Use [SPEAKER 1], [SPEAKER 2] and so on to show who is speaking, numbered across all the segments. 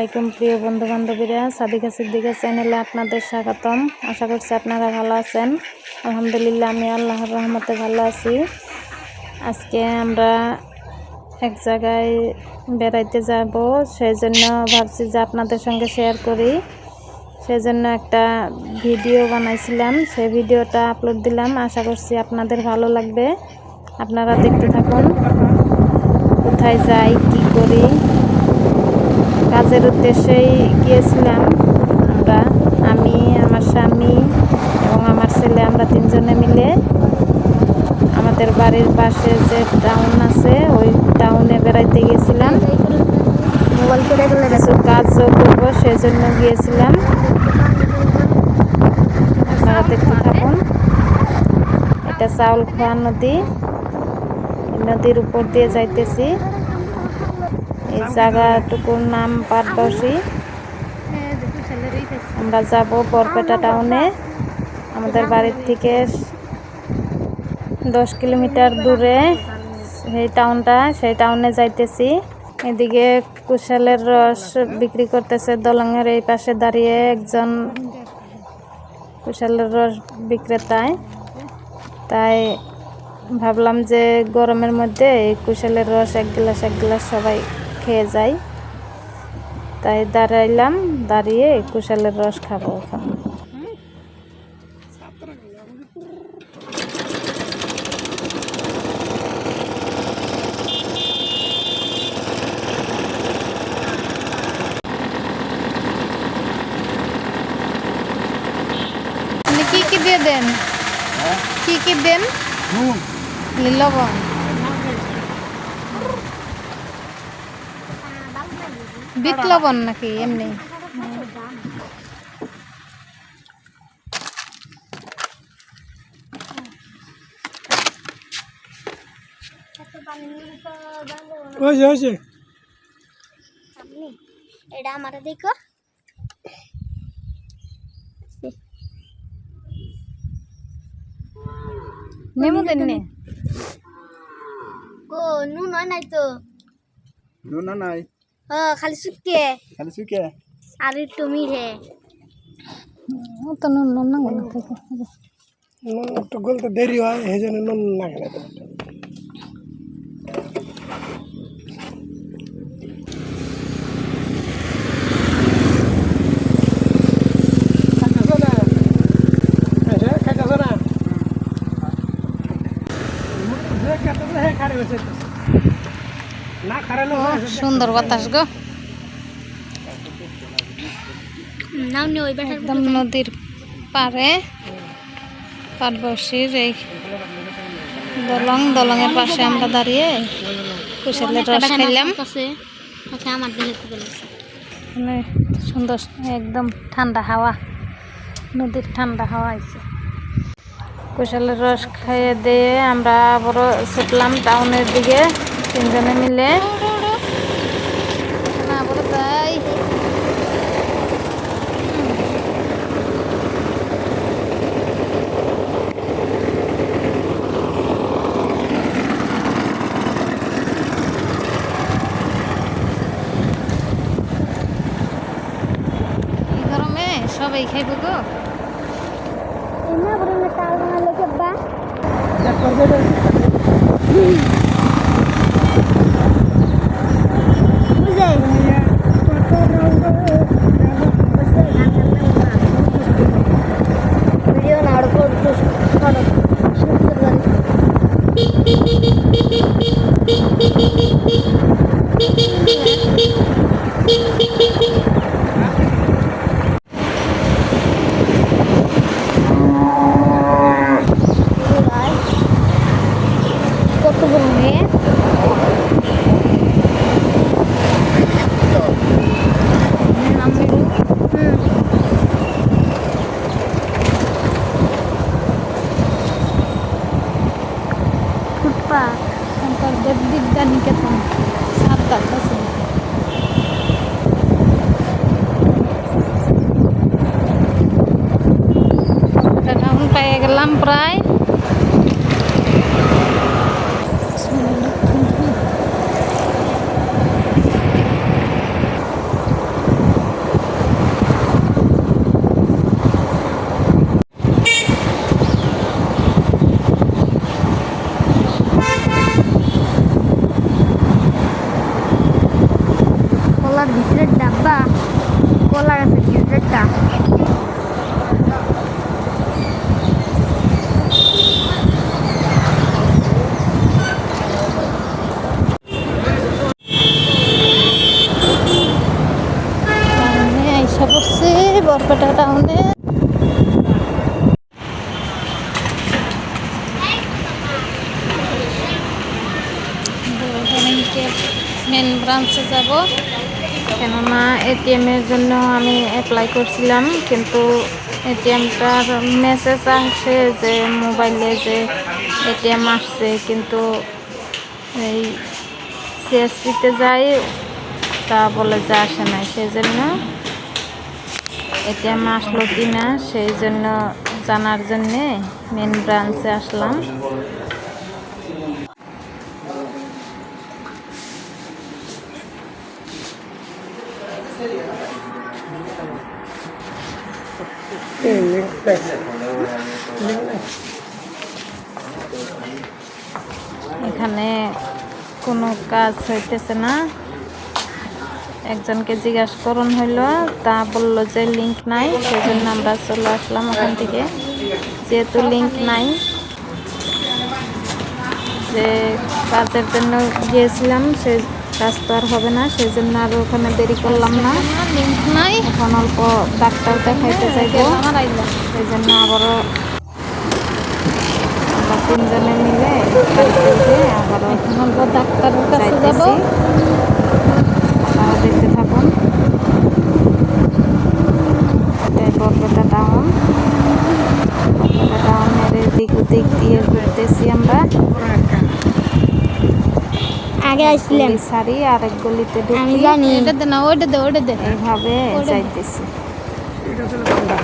[SPEAKER 1] আলাইকুম, প্রিয় বন্ধু বান্ধবীরা সাদিকা সিদ্দিকা চ্যানেলে আপনাদের স্বাগতম। আশা করছি আপনারা ভালো আছেন। আলহামদুলিল্লাহ, আমি আল্লাহর রহমতে ভালো আছি। আজকে আমরা এক জায়গায় বেড়াইতে যাব সেই জন্য ভাবছি যে আপনাদের সঙ্গে শেয়ার করি। সেই জন্য একটা ভিডিও বানাইছিলাম। সেই ভিডিওটা আপলোড দিলাম। আশা করছি আপনাদের ভালো লাগবে। আপনারা দেখতে থাকুন। কোথায় যাই, কি করি। কাজের উদ্দেশ্যেই গিয়েছিলাম আমরা আমি আমার স্বামী এবং আমার ছেলে আমরা তিনজনে মিলে। আমাদের বাড়ির পাশে যে টাউন আছে ওই টাউনে বেড়াইতে গিয়েছিলাম। কিছু কাজও করব সেই জন্য গিয়েছিলাম। আপনারা দেখতে থাকুন। এটা চাউল খোয়া নদী। নদীর উপর দিয়ে যাইতেছি। জায়গাটুকুর নাম পাটবসি আমরা যাব বরপেটা টাউনে। আমাদের বাড়ির থেকে দশ কিলোমিটার দূরে সেই টাউনটা, সেই টাউনে যাইতেছি। এদিকে কুশালের রস বিক্রি করতেছে দলংয়ের এই পাশে দাঁড়িয়ে একজন কুশালের রস বিক্রেতায়। তাই ভাবলাম যে গরমের মধ্যে এই কুশালের রস এক গ্লাস এক গ্লাস সবাই খেয়ে যায় তাই দাঁড়াইলাম দাঁড়িয়ে কুশালের রস খাব এখন। কি কি দিয়ে দেন? কি কি দেন? লবণ। বিট লবণ নাকি এমনি?
[SPEAKER 2] এটা আমার দেখো।
[SPEAKER 1] নেমু
[SPEAKER 2] নুন নাই তো?
[SPEAKER 3] নুন নাই।
[SPEAKER 2] খালি শুকিয়ে
[SPEAKER 3] খালি শুকে
[SPEAKER 2] আর একটু মিঠে
[SPEAKER 1] তো নুন নুন না গেল থেকে
[SPEAKER 3] নুন একটু গলতে দেরি হয় সেই জন্য নুন তো। না। খারালো
[SPEAKER 1] সুন্দর বাতাস গো। একদম নদীর পারে পাটবসির এই দলং দলংয়ের পাশে আমরা দাঁড়িয়ে কুশালের রস খাইলাম।
[SPEAKER 2] আচ্ছা
[SPEAKER 1] মানে সুন্দর একদম ঠান্ডা হাওয়া নদীর ঠান্ডা হাওয়া আছে কুশালের রস খাইয়ে দিয়ে আমরা আবারও ছুটলাম টাউনের দিকে তিনজনে মিলে। Hallelujah. ব্রাঞ্চে যাব। কেননা এটিএমের জন্য আমি অ্যাপ্লাই করছিলাম, কিন্তু এটিএমটার মেসেজ আসে যে মোবাইলে যে এটিএম আসছে, কিন্তু এই সিএসপিতে যাই, তা বলে যে আসে নাই সেই জন্য এটিএম আসলো কি না সেই জন্য জানার জন্যে মেন ব্রাঞ্চে আসলাম
[SPEAKER 3] এই লিঙ্ক দেখ লিঙ্ক দেখ
[SPEAKER 1] এখানে কোনো কাজ হইতেছে না। একজনকে জিজ্ঞাসা করুন হইল, তা বলল যে লিঙ্ক নাই, সেজন্য আমরা চলে আসলাম ওখান থেকে। যেহেতু লিঙ্ক নাই, যে কাজের জন্য গিয়েছিলাম, সে কাজ তো আর হবে না সেই জন্য আর ওখানে দেরি করলাম না। এখন অল্প ডাক্তার দেখাইতে চাইব সেই জন্য আবারও তিনজনে মিলে আবারও এখন অল্প ডাক্তার কাছে যাব। দেখতে থাকুন এটাই বরপেটা টাউন বরপেটা টাউনের এদিক ওদিক দিয়ে ঘুরতেছি আমরা
[SPEAKER 2] আগে আসছিলাম
[SPEAKER 1] সারি আরেক গলিতে
[SPEAKER 2] আমি
[SPEAKER 1] ঢুকি
[SPEAKER 2] জানি।
[SPEAKER 4] এটা দে না ওটা দে ওটা দে।
[SPEAKER 1] এইভাবে যাইতেছি
[SPEAKER 3] এটা ছিল ঠান্ডা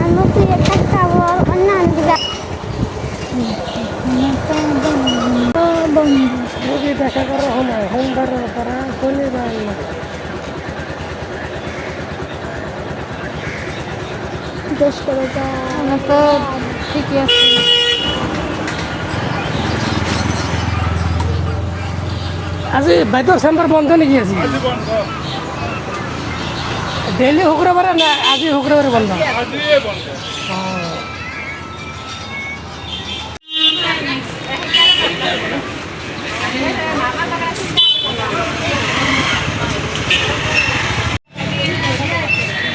[SPEAKER 2] আমি তুই একটা খাব অন্য দিকে বন্ধু
[SPEAKER 3] রোগী দেখা করার সময় সোমবারের পৰা শনিবার
[SPEAKER 2] দোষ করে যা
[SPEAKER 1] আমরা তো ঠিকই আছে।
[SPEAKER 3] আজি বাইদেউৰ চেম্বাৰ বন্ধ নেকি আজি? ডেইলি শুক্ৰবাৰে না আজি শুক্ৰবাৰে বন্ধ? অঁ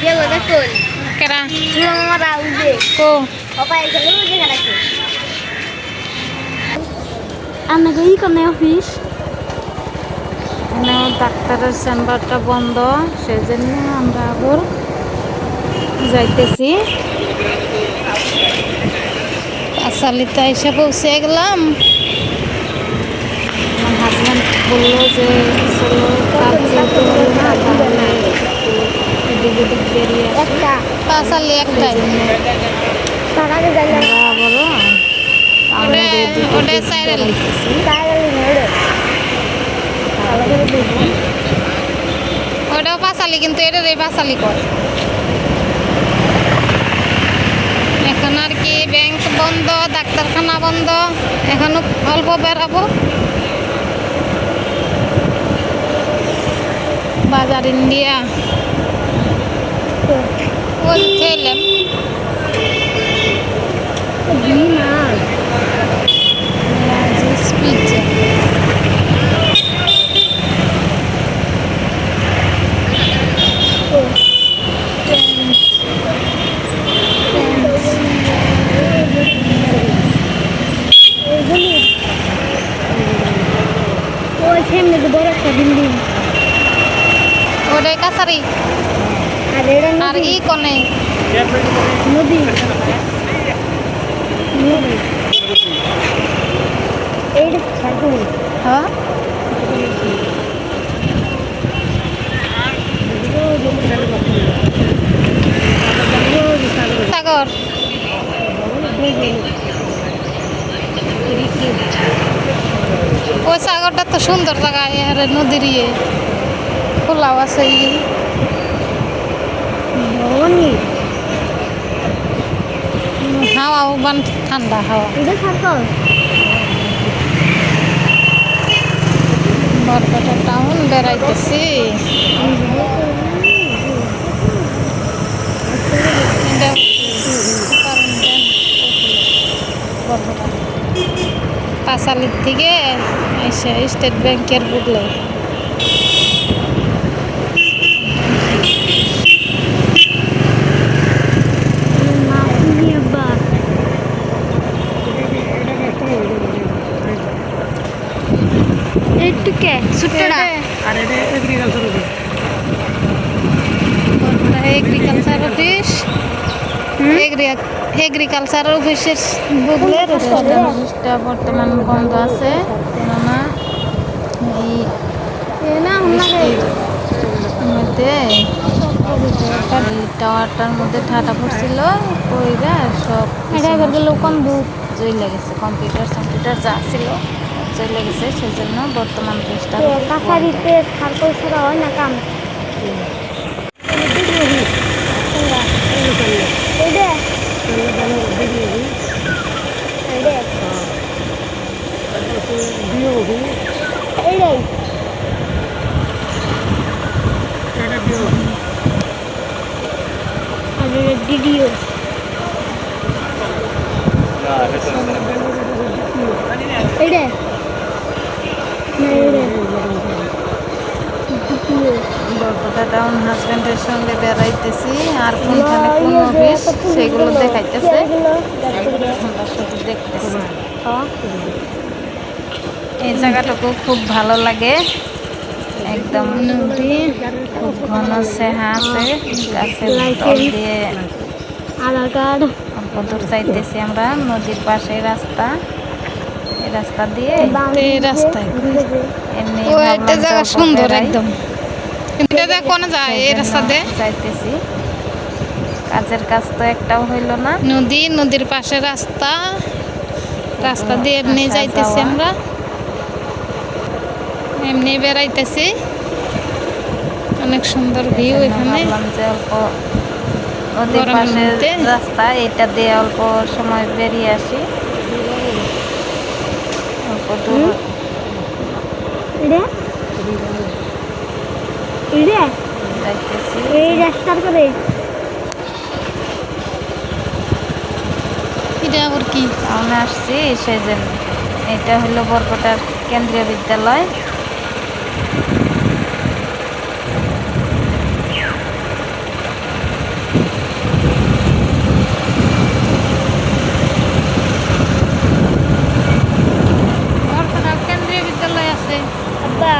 [SPEAKER 2] গেল
[SPEAKER 1] কো
[SPEAKER 2] ওপায় গেল উঠে গেছে আমাকে ই কমে অফিস
[SPEAKER 1] এখানেও ডাক্তারের চেম্বারটা বন্ধ সেজন্য আমরা আবার যাইতেছি
[SPEAKER 4] আসালিতে এসে পৌঁছে গেলাম
[SPEAKER 1] আমার হাজব্যান্ড বলল যে চলো কাজ যেহেতু বেরিয়ে
[SPEAKER 2] একটা
[SPEAKER 4] আসালি একটাই। ওটা- সাইরেল। ওটাও পাঁচালি, কিন্তু এটা রে পাঁচালি কর। এখন আর কি ব্যাংক বন্ধ, ডাক্তারখানা বন্ধ, এখনও অল্প বেরাবো বাজার ইন্ডিয়া। খেলাম পিজ্জা
[SPEAKER 2] ওই সামনে বড় একটা বিল্ডিং।
[SPEAKER 4] ওটাই কাছারি
[SPEAKER 2] আর
[SPEAKER 4] ই কনে।
[SPEAKER 2] নদী।
[SPEAKER 4] হ্যাঁ? সাগর। ওই সাগরটা তো সুন্দর জায়গা আর নদীর ইয়ে খোলাও আছে
[SPEAKER 2] ভবনী
[SPEAKER 4] হাওয়াও বান ঠান্ডা হাওয়া।
[SPEAKER 2] এটা সাগর?
[SPEAKER 4] বরপেটা টাউন বেড়াইতেছি। পাঁচালির থেকে এসে স্টেট ব্যাংকের বুকলে
[SPEAKER 2] ছোট্টকে ছোট্টটা
[SPEAKER 3] আর এটা agriculture office
[SPEAKER 4] agriculture office agriculture অফিসের বুগলের
[SPEAKER 1] অফিসটা বর্তমান বন্ধ আছে। কেননা এই মধ্যে টাওয়ারটার মধ্যে ঠাটা পড়ছিল কইরা সব
[SPEAKER 2] এটা গেল
[SPEAKER 1] কম্পিউটার কম্পিউটার যা ছিল। চলে গেছে সেজন্য বর্তমান পোস্টার
[SPEAKER 2] কাছারিতে সার পয়সা হয় না কাম। এইটা এইটা এইটাই
[SPEAKER 1] টাউন সঙ্গে বেড়াইতেছি আর কোনখানে কোন অফিস সেগুলো দেখাইতেছে। দেখতেছি। এই জায়গাটুকু খুব ভালো লাগে। একদম নদী খুব ঘন সেহা আছে গাছের দিয়ে অল্প দূর যাইতেছি আমরা নদীর পাশে রাস্তা। রাস্তা দিয়ে
[SPEAKER 4] এই রাস্তায়। ও একটা জায়গা সুন্দর একদম। কিন্তু এটা কোন যায় এই
[SPEAKER 1] সেজন্য
[SPEAKER 4] রাস্তা দিয়ে?
[SPEAKER 1] যাইতেছি। কাজের কাজ তো একটাও হইল না।
[SPEAKER 4] নদী নদীর পাশে রাস্তা। রাস্তা দিয়ে এমনি যাইতেছি আমরা। এমনি বেড়াইতেছি। অনেক সুন্দর ভিউ এখানে।
[SPEAKER 1] অল্প নদীর পাশে রাস্তা এটা দিয়ে অল্প সময় বেরিয়ে আসি অল্প দূর
[SPEAKER 2] এটা এটা
[SPEAKER 1] যাইতেছি
[SPEAKER 2] এই রাস্তার করে।
[SPEAKER 4] এটা আবার কি?
[SPEAKER 1] আসছি সেই জন্য এটা হলো বরপটার কেন্দ্রীয় বিদ্যালয়
[SPEAKER 4] বরপেটা কেন্দ্রীয় বিদ্যালয় আছে
[SPEAKER 2] আব্বা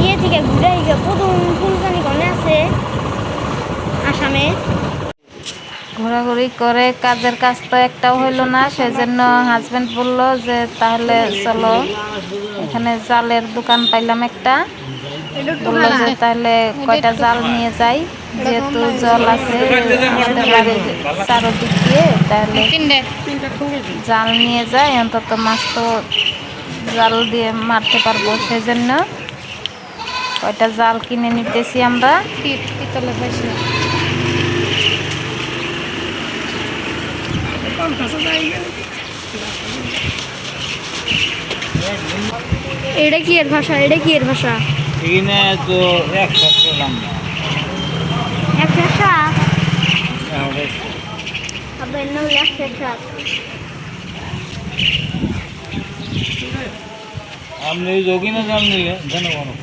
[SPEAKER 2] ইয়ে থেকে ঘুরে গিয়ে প্রথম ফুলকানি গনে আছে আসামে
[SPEAKER 1] ঘোরাঘুরি করে কাজের কাজ তো একটাও হইল না। সেজন্য হাজবেন্ড বলল যে, তাহলে চলো, এখানে জালের দোকান পাইলাম একটা। বলল যে, তাহলে কয়টা জাল নিয়ে যাই, যেহেতু জল আছে আমাদের দিয়ে, তাহলে জাল নিয়ে যাই, অন্তত মাছ তো জাল দিয়ে মারতে পারব। সেজন্য কয়টা জাল কিনে নিতেছি আমরা।
[SPEAKER 2] এটা কি এর ভাষা? এটা কি এর ভাষা?
[SPEAKER 5] এখানে তো এক
[SPEAKER 2] ভাষা আব্বা এক ভাষা?
[SPEAKER 5] আপনি যোগিনা জাল নিলে জানো বলো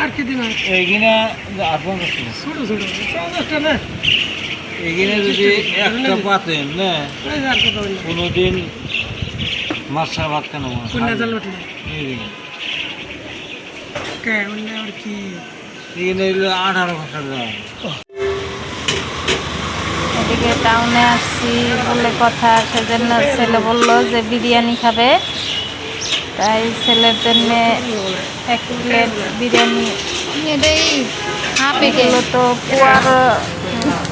[SPEAKER 3] আর কি দিন
[SPEAKER 5] এইখানে আর পঞ্চাশ টাকা
[SPEAKER 3] ছোট ছোট পঞ্চাশটা না।
[SPEAKER 5] এইখানে যদি একটা পাতেন না। মাছ ভাত কেন
[SPEAKER 3] কে অন্য আর কি?
[SPEAKER 5] এখানে আঠারো জাল
[SPEAKER 1] এদিকে টাউনে আসছি বলে কথা সেজন্য ছেলে বলল যে বিরিয়ানি খাবে। তাই ছেলের জন্য এক প্লেট বিরিয়ানি
[SPEAKER 4] এটাই
[SPEAKER 1] তো পোয়ার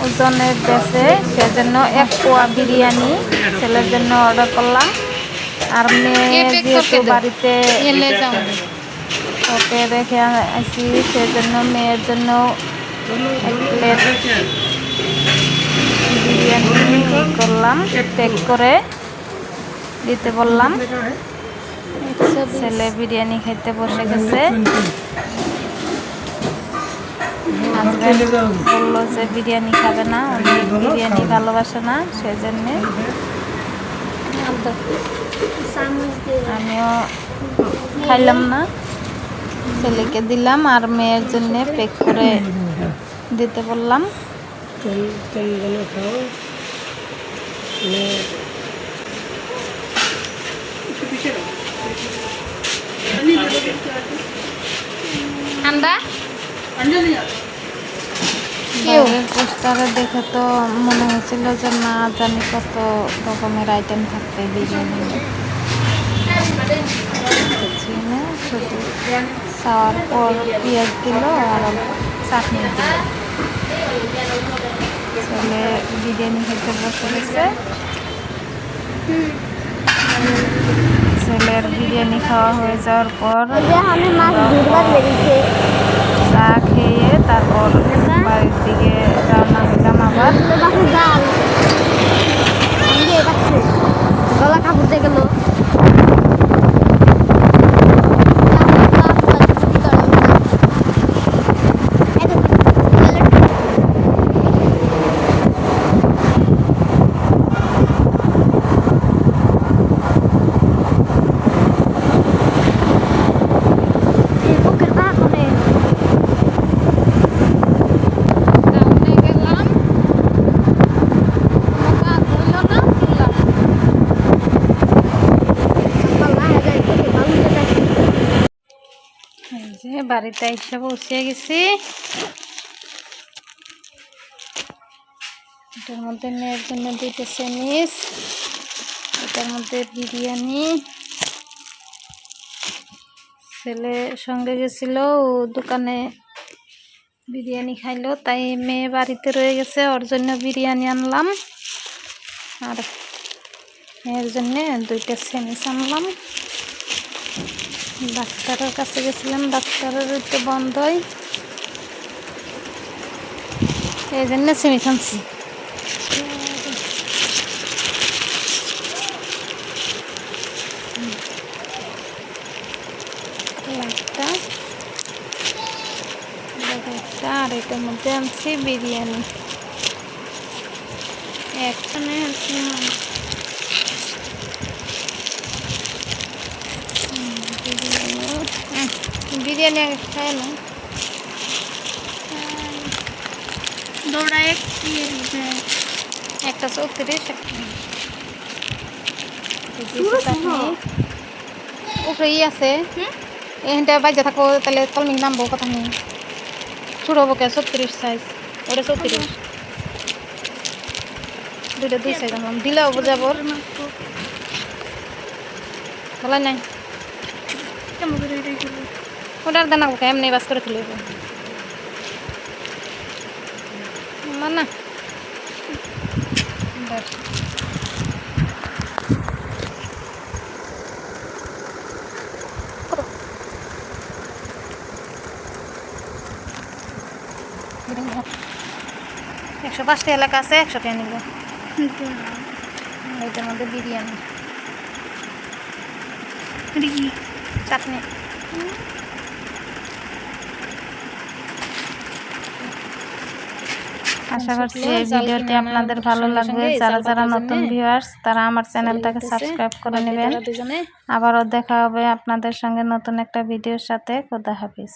[SPEAKER 1] ওজনের বেছে সেজন্য এক পোয়া বিরিয়ানি ছেলের জন্য অর্ডার করলাম। আর মেয়ে বাড়িতে ওকে রেখে আসি সেজন্য মেয়ের জন্য এক প্লেট বিরিয়ানি করলাম প্যাক করে দিতে বললাম। ছেলে বিরিয়ানি খেতে বসে গেছে। বলল যে বিরিয়ানি খাবে না বিরিয়ানি ভালোবাসে না, সেজন্যে। আমিও খাইলাম না। ছেলেকে দিলাম আর মেয়ের জন্য প্যাক করে দিতে বললাম।
[SPEAKER 4] পোস্টারে দেখে তো মনে হয়েছিল যে না জানি কত রকমের আইটেম থাকবে বিরিয়ানি। শুধু খাওয়ার পর পেঁয়াজ দিল আর চাটনি দিল। ছেলে বিরিয়ানি খেতে বসে গেছে। ছেলের বিরিয়ানি খাওয়া হয়ে যাওয়ার পর চা খেয়ে তারপর বাড়ির দিকে রান্না দিলাম আবার।
[SPEAKER 2] গলা কাপড় দিয়ে গেল
[SPEAKER 6] টাউনে গেলাম কাজ হইল না ফিরলাম।
[SPEAKER 4] এই যে বাড়িতে এসে বসে গেছি। এটার মধ্যে মেয়ের জন্য দুইটা সেমিস এটার মধ্যে বিরিয়ানি। ছেলে সঙ্গে গেছিল, ও দোকানে বিরিয়ানি খাইলো, তাই মেয়ে বাড়িতে রয়ে গেছে, ওর জন্য বিরিয়ানি আনলাম। আর মেয়ের জন্য দুইটা সেমিস আনলাম। ডাক্তারের কাছে গেছিলাম, ডাক্তারের তো বন্ধই। এই জন্য একটা একটা আর এটার মধ্যে আনছি, বিরিয়ানি। একখানে আনছি। আগে খাই না।
[SPEAKER 2] দৌড়ায়
[SPEAKER 4] একটা চৌত্রিশ একটা উপরে ই আছে। এখানটা বাজে থাকো তাহলে তলমি নামবো কথা নেই। ছোট হব কে ছত্রিশ সাইজ ওটা চৌত্রিশ। দুইটা দুই সাইজ আনলাম। দিলেও বোঝাবো। ভালো নাই। ওটার দানা এমনি বাস করে তুলে মানা। একশো পাঁচটা এলাকা আছে একশো টাকা নিব। এটার মধ্যে বিরিয়ানি। চাটনি। আশা করছি এই ভিডিওটি আপনাদের ভালো লাগবে। যারা যারা নতুন ভিউয়ার্স তারা আমার চ্যানেলটাকে সাবস্ক্রাইব করে নেবেন। আবারও দেখা হবে আপনাদের সঙ্গে নতুন একটা ভিডিওর সাথে। খোদা হাফিজ।